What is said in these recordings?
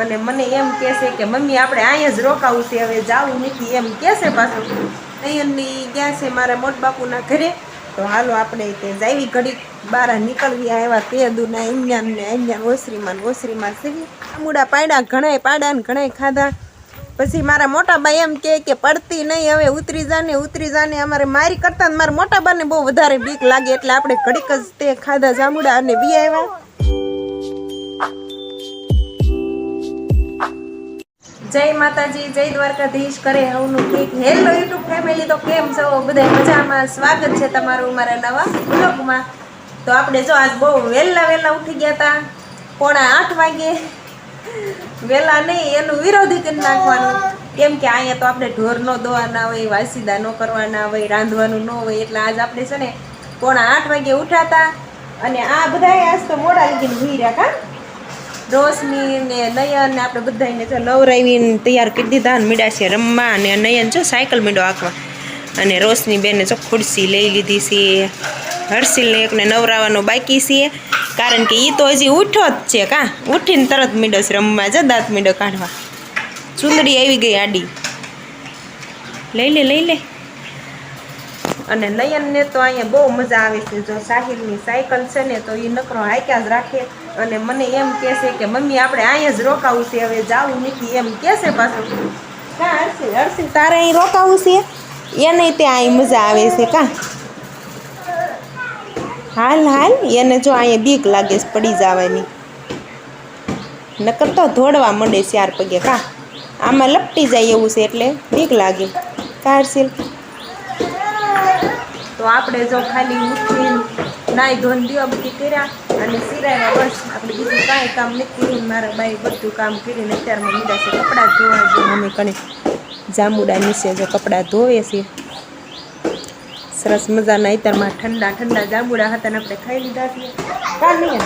અને મને એમ કહેશે કે, મમ્મી, આપણે અહીંયા જ રોકાવું છે, હવે જાવું નથી. એમ કહેશે પાછું. નયનની ગયા છે મારા મોટ બાપુના ઘરે. તો હાલો, આપણે તે જાવી ઘડીક બહાર નીકળવી આવ્યા તે દુના ઇન્ડિયન ને અહીંયા ઓસરીમાં ઓસરીમાં સીવી આમુડા પાડ્યા ઘણાય પાડ્યા ને ઘણાય ખાધા. પછી મારા મોટા ભાઈ એમ કહે કે, પડતી નહીં, હવે ઉતરી જાને ઉતરી જાને. અમારે મારી કરતા મારા મોટા બાને બહુ વધારે બીક લાગે, એટલે આપણે ઘડીક જ તે ખાધા જામુડા અને બી આવ્યા જય માતાજી, જય દ્વારકાધીશ, કરે હવનું કેક હેલો યુટ્યુબ ફેમિલી તો કેમ છો? બધા મજામાં? સ્વાગત છે તમારું મારા નવા બ્લોગમાં તો આપણે જો આજ બહુ વહેલા વહેલા ઉઠી ગયા હતા પોણા આઠ વાગે. વહેલા નહીં, એનું વિરોધી કરી નાખવાનું. કેમ કે અહીંયા તો આપણે ઢોર નો દોવાના હોય, વાસીદા ન કરવાના હોય, રાંધવાનું ન હોય, એટલે આજ આપણે છે ને પોણા આઠ વાગે ઉઠાતા અને આ બધા આજ તો મોડા લગીને ભૂઈ રહ્યા કા? રોશની ને નયન ને આપણે બધાને જો લવરાવીને તૈયાર કરી દીધા ને મીડા છે રમવા અને નયન જો સાયકલ મીડો આંકવા અને રોશની બેને જો ખુરશી લઈ લીધી છે. હર્ષિલને એકને નવરાવાનો બાકી છે. કારણ કે એ તો હજી ઉઠો જ છે કાં. ઉઠીને તરત મીડો છે રમવા. જ દાંત મીડો કાઢવા. ચૂંદડી આવી ગઈ આડી. લઈ લે લઈ લે. અને નયનને તો અહીંયા બહુ મજા આવે છે. જો સાહિલની સાયકલ છે ને, તો એ નકરો હાક્યા જ રાખે. અને મને એમ કહેશે કે, મમ્મી, આપણે અહીંયા જ રોકાવું છે. હવે જાવું નથી. એમ કહેશે પાછું. કા હર્ષિલ હર્ષિલ તારે અહીં રોકાવું છે? એને ત્યાં અહીં મજા આવે છે કાં? હાલ હાલ, એને જો અહીંયા બીક લાગે છે પડી જવાની. નકર તો ધોડવા માંડે ચાર પગે કા? આમાં લપટી જાય એવું છે એટલે બીક લાગે. કા હર્ષિલ તો આપણે જો ખાલી ઉઠીને નાઈ ધોન દીવા બધી કર્યા અને સિરાયા બસ આપણે બીજું કાંઈ કામ નથી. કર્યું મારા બાઈ બધું કામ કરીને અત્યારમાં મીડા છે કપડાં ધોવા જો મને કણે જાંબુડા નીચે જો કપડાં ધોવે છે. સરસ મજાના અત્યારમાં ઠંડા ઠંડા જાંબુડા હતા ને આપણે ખાઈ લીધા છીએ કાં નહીં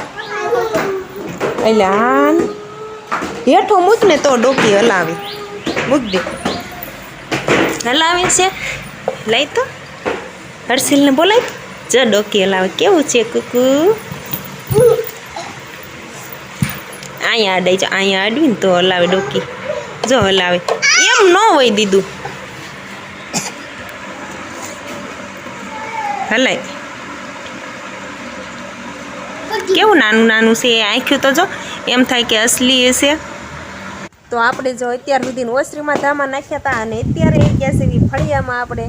એટલે આન હેઠો મૂક તો ડોકી હલાવી. મૂક દે. હલાવે છે? લઈ તો. હર્ષિલને બોલાય. જો ડોકી હલાવે. કેવું છે કુકુ? અહીંયા અડાઈ છે અહીંયા અડવી ને તો હલાવે ડોકી. જો હલાવે. એમ ન હોય દીધું. હલાય. કેવું નાનું નાનું છે આંખ્યું તો જો. એમ થાય કે અસલી હશે તો આપણે જો અત્યાર સુધી ઓસરીમાં ધામા નાખ્યા હતા અને અત્યારે એ છે એવી ફળિયામાં આપણે.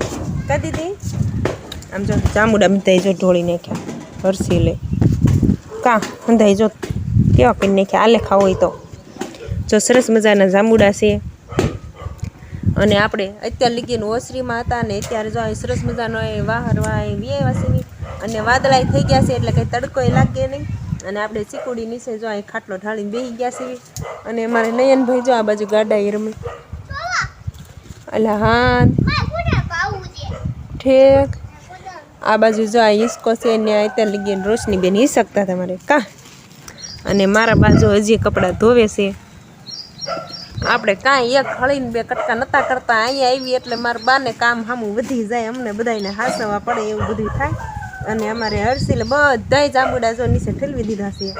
કરી દીધી? આમ જો ચામુડા બધાય જો ઢોળી નાખ્યા, હરસી લે કા અંધાઈ જો કેવા કરી નાખ્યા? આલે ખાવ હોય તો. જો સરસ મજાના જાંબુડા છે. અને આપણે અત્યાર લગીને ઓસરીમાં હતા ને અત્યારે જો સરસ મજાનો એ વાહર એ વ્યવાસીની અને વાદળાય થઈ ગયા છે એટલે કંઈ તડકોય લાગે નહીં. અને આપણે ચીકુડી નીચે જો અહીં ખાટલો ઢાળીને બેસી ગયા છે અને અમારે નયનભાઈ જો આ બાજુ ગાડા એ રમે. એટલે હા. ઠેક. આ બાજુ જો આ હિસકો છે ને અત્યારે લગીને રોશની બેન હિસકતા તમારે. કા? અને મારા બાજુ હજી કપડાં ધોવે છે. આપણે કાંઈ એક હળીને બે કટકા નતા કરતા, અહીંયા આવી એટલે મારા બાને કામ સામું વધી જાય, અમને બધાને હાસવા પડે એવું બધું થાય. અને અમારે હર્ષિલે બધાય જાંબુડા જો નીચે ઠેલવી દીધા છે.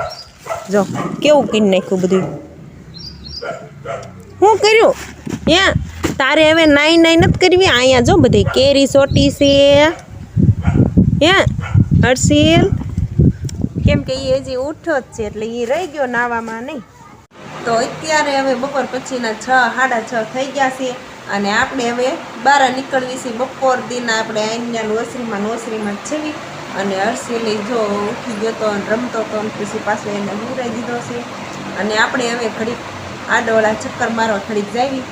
જો, કેવું કરી નાખ્યું બધું? શું કર્યું? હે? તારે હવે નાઈ નાઈ નથી કરવી? અહીંયા જો બધી કેરી સોટી છે. હે, હર્ષિલ? કેમ કે એ હજી ઉઠ્યો જ છે, એટલે એ રહી ગયો નાવામાં નહીં. તો અત્યારે હવે બપોર પછીના છ, સાડા છ થઈ ગયા છે, અને આપણે હવે બહાર નીકળવી છે બપોર દિન. આપણે અહીંયા નોસરીમાં નોસરીમાં છેવી અને હર્ષિલે જો ઉઠી ગયો તો રમતો તો પછી પાછો એને ઉરાઈ દીધો છે. અને આપણે હવે ઘડીક આડોળા, ચક્કર મારવા ઘડીક જાવી.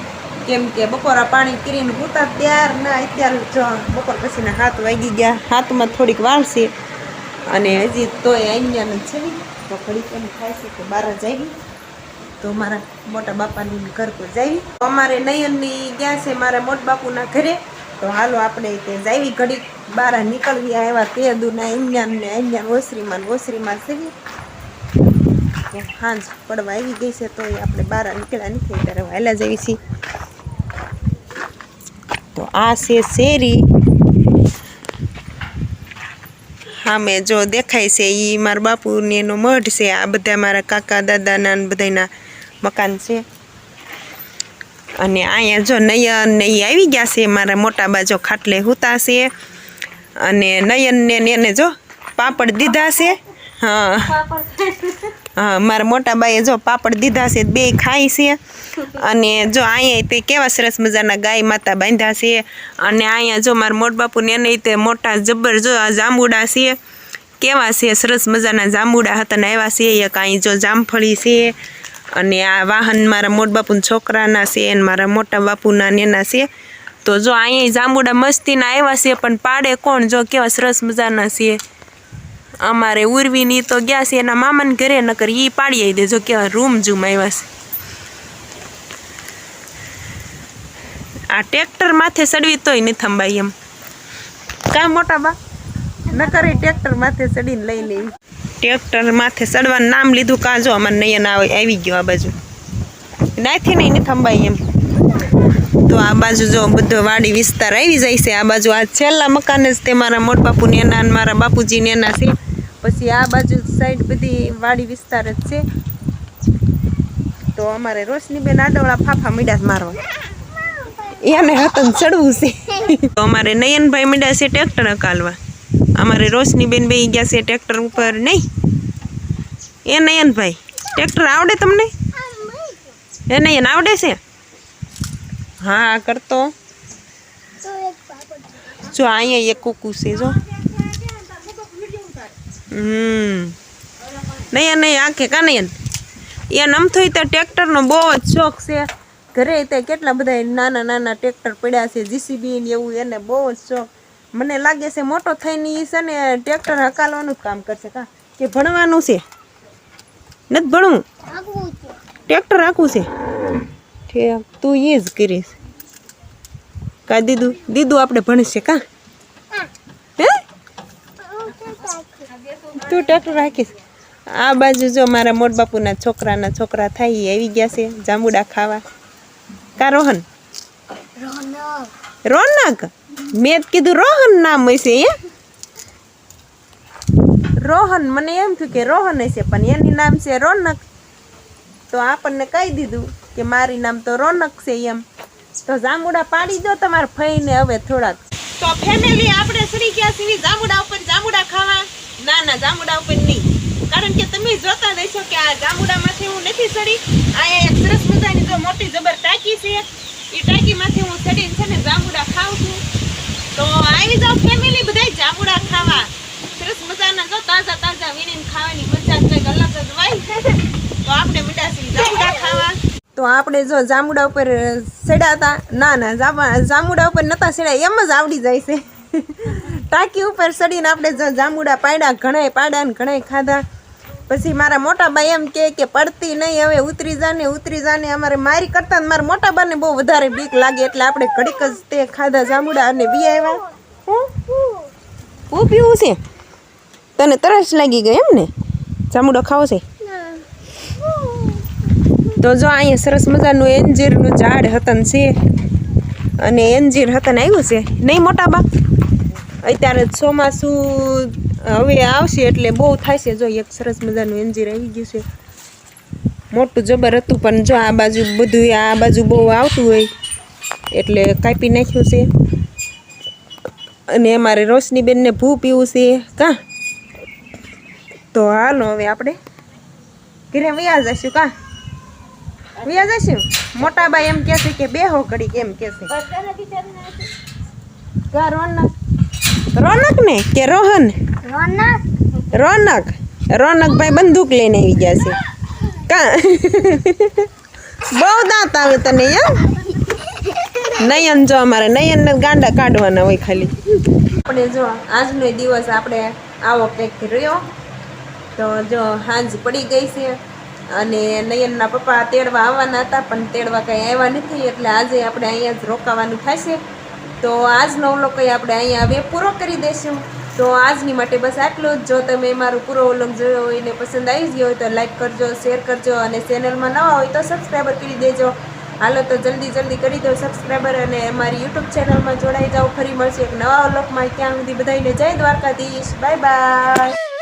કેમ કે બપોરા પાણી કરીને પૂતા ત્યાર ના અત્યારે જો બપોર પછીના હાથ વાગી ગયા. હાથમાં થોડીક છે અને હજી તોય અહીંયા છે તો ઘડીક એમ થાય છે કે બહાર આવી. તો મારા મોટા બાપાની ઘર પર જાવી અમારે નયનની ગયા છે મારા મોટ બાપુના ઘરે. તો હાલો આપણે તે જાવી ઘડીક બહાર નીકળવી આવ્યા તે દુના ઇન્ડિયન ને અહીંયા ઓસરીમાં ઓસરીમાં સેવી હાંજ પડવા આવી ગઈ છે તો આપણે બહાર નીકળ્યા નીકળી ત્યારે વહેલા જઈએ છીએ. તો આ છે શેરી. હા, મેં જો દેખાય છે એ મારા બાપુની એનો મઢ છે. આ બધા મારા કાકા દાદાના બધાના મકાન છે. અને અહીંયા જો નયન ને ઈ આવી ગયા છે, મારા મોટા બાજો ખાટલે હુતા છે. અને નયન ને ને એને જો પાપડ દીધા છે. હા. હા મારા મોટા બાઈએ જો પાપડ દીધા છે, બે ખાય છે. અને જો અહીંયા તે કેવા સરસ મજાના ગાય માતા બાંધ્યા છે. અને અહીંયા જો મારા મોટ બાપુને એને તે મોટા જબ્બર જો આ જાંબુડા છે. કેવા છે, સરસ મજાના જાંબુડા હતા ને આવ્યા છે કાંઈ જો જામફળી છે. અને આ વાહન મારા મોટ બાપુના છોકરાના છે અને મારા મોટા બાપુના નેના છે. તો જો અહીંયા જાંબુડા મસ્તીના આવ્યા છે, પણ પાડે કોણ? જો કેવા સરસ મજાના છે. અમારે ઉર્વીની તો ગયા છે, એના મામાને ઘરે, નકર ઈ પાડી આવી દેજો કેવા રૂમ જૂમ આવ્યા છે. આ ટ્રેક્ટર માથે ચડવી તોય નહીં થંભાઈ એમ. કાં મોટા બા? નકર એ ટ્રેક્ટર માથે ચડીને લઈ લેવી ટ્રેક્ટર માથે ચડવાનું નામ લીધું કાં જો અમારે નયન આવે ગયો આ બાજુ. નાથી નહીં થંભાઈ એમ. તો આ બાજુ જો બધો વાડી વિસ્તાર આવી જાય છે, આ બાજુ આ છેલ્લા મકાન જ તે મારા મોટબાપુ ને એના મારા બાપુજી નેના છે. પછી આ બાજુ સાઈડ બધી વાડી વિસ્તાર જ છે. તો અમારે રોશનીબેન આડોળા ફાફા મીડા મારવા. એને હતન ચડવું છે. તો અમારે નયનભાઈ મીડા છે ટ્રેક્ટર હકાલવા. અમારે રોશનીબેન બે ગયા છે ટ્રેક્ટર ઉપર નહીં એ નયનભાઈ, ટ્રેક્ટર આવડે તમને? એ નયન આવડે છે? હા, કરતો. જો, અહીંયા એક કુકુ છે, જો. હમ. નહીં નહીં આંખે કા નહીં એ નમથોય તો ટ્રેક્ટરનો બહુ જ શોખ છે. ઘરે તે કેટલા બધા નાના નાના ટ્રેક્ટર પડ્યા છે જીસીબી ને એવું એને બહુ જ શોખ. મને લાગે છે મોટો થઈને એ છે ને ટ્રેક્ટર હકાલવાનું જ કામ કરશે કા. કે ભણવાનું છે? નથી ભણવું? ટ્રેક્ટર રાખવું છે? ઠીક તું એ જ કરીશ. કા દીદું? દીદું આપણે ભણશે કા હે તું ટ્રેક્ટર રાખીશ. આ બાજુ જો મારા મોટ બાપુના છોકરાના છોકરા થાય આવી ગયા છે જાંબુડા ખાવા. કા રોહન? રોનક. મેં કીધું રોહન નામ હશે એ રોહન મને એમ થયું કે રોહન હશે પણ એની નામ છે રોનક. તો આપણને કહી દીધું કે મારી નામ તો રોનક છે એમ. તો જાંબુડા પાડી દો તમારા ફઈને હવે થોડાક. તો ફેમિલી આપણે શ્રી ગયા છીએ? જાંબુડા ઉપર જાંબુડા ખાવા. ના ના જામુડા ઉપર નહીં. કારણ કે તમે જોતા રહેશો કે આ જામુડામાંથી હું નથી સડી આ એક સરસ મજાની જો મોટી જબર ટાંકી છે. એ ટાંકીમાંથી હું સડીને છે ને જામુડા ખાઉં છું. તો આવી જાઓ ફેમિલી બધાય જામુડા ખાવા. સરસ મજાના જો તાજા તાજા વીણીને ખાવાની મજા જ કંઈક અલગ જ હોય. તો આપણે મીઠાસી જામુડા ખાવા. તો આપણે જો જામુડા ઉપર સડ્યા હતા. ના ના જામુડા ઉપર નતા સડ્યા એમ જ આવડી જાય છે. ટાંકી ઉપર સડીને આપણે જામુડા પાડ્યા ઘણાય પાડ્યા ને ઘણાય ખાધા. પછી મારા મોટા બા એમ કહે કે પડતી નહીં, હવે ઉતરી જાને ઉતરી જાને અમારે મારી કરતા ને મારા મોટા બાને બહુ વધારે બીક લાગે, એટલે આપણે ઘડીક જ તે ખાધા જામુડા અને બી આવ્યા હું પીવું છે? તને તરસ લાગી ગઈ એમ ને? જામુડો ખાવો છે? તો જો અહીંયા સરસ મજાનું એન્જીરનું ઝાડ હતન છે. અને એન્જીર હતન આવ્યું છે. નહીં, મોટા બા? અત્યારે ચોમાસું હવે આવશે એટલે બહુ થાય છે જો એક સરસ મજાનું એન્જીર આવી ગયું છે. મોટું જબર હતું પણ જો આ બાજુ બધું આ બાજુ બહુ આવતું હોય એટલે કાપી નાખ્યું છે. અને અમારે રોશનીબેનને ભૂ પીવું છે. કાં? તો હાલો હવે આપણે ઘરે વ્યા જશું કાં? વ્યા જશું મોટા બાઈ એમ કહેશે કે બેહો ઘડી કેમ કહેશે કા રોનક રોનક ને? કે રોહન? રોનક. રોનકભાઈ બંદૂક લઈને આવી ગયા છે. કા? બહુ દાંત આવે તને યાર નયન જો અમારે નયન ને ગાંડા કાઢવાના હોય ખાલી. આપણે જો આજનો દિવસ આપણે આવો કંઈક રહ્યો. તો જો હાંજ પડી ગઈ છે અને નયનના પપ્પા તેડવા આવવાના હતા પણ તેડવા કંઈ આવ્યા નથી એટલે આજે આપણે અહીંયા જ રોકાવાનું થશે. તો આજનો વ્લોગ આપણે અહીંયા હવે પૂરો કરી દઈશું. તો આજની માટે બસ આટલું જ. જો તમે મારું પૂરો વ્લોગ જોયો હોય ને પસંદ આવી ગયો હોય તો લાઈક કરજો, શેર કરજો અને ચેનલમાં નવા હોય તો સબસ્ક્રાઈબર કરી દેજો. હાલો તો જલ્દી જલ્દી કરી દો સબસ્ક્રાઈબર અને અમારી યુટ્યુબ ચેનલમાં જોડાઈ જાઓ. ફરી મળશે એક નવા વ્લોગમાં. ત્યાં સુધી બધાને જય દ્વારકાધીશ. Bye bye.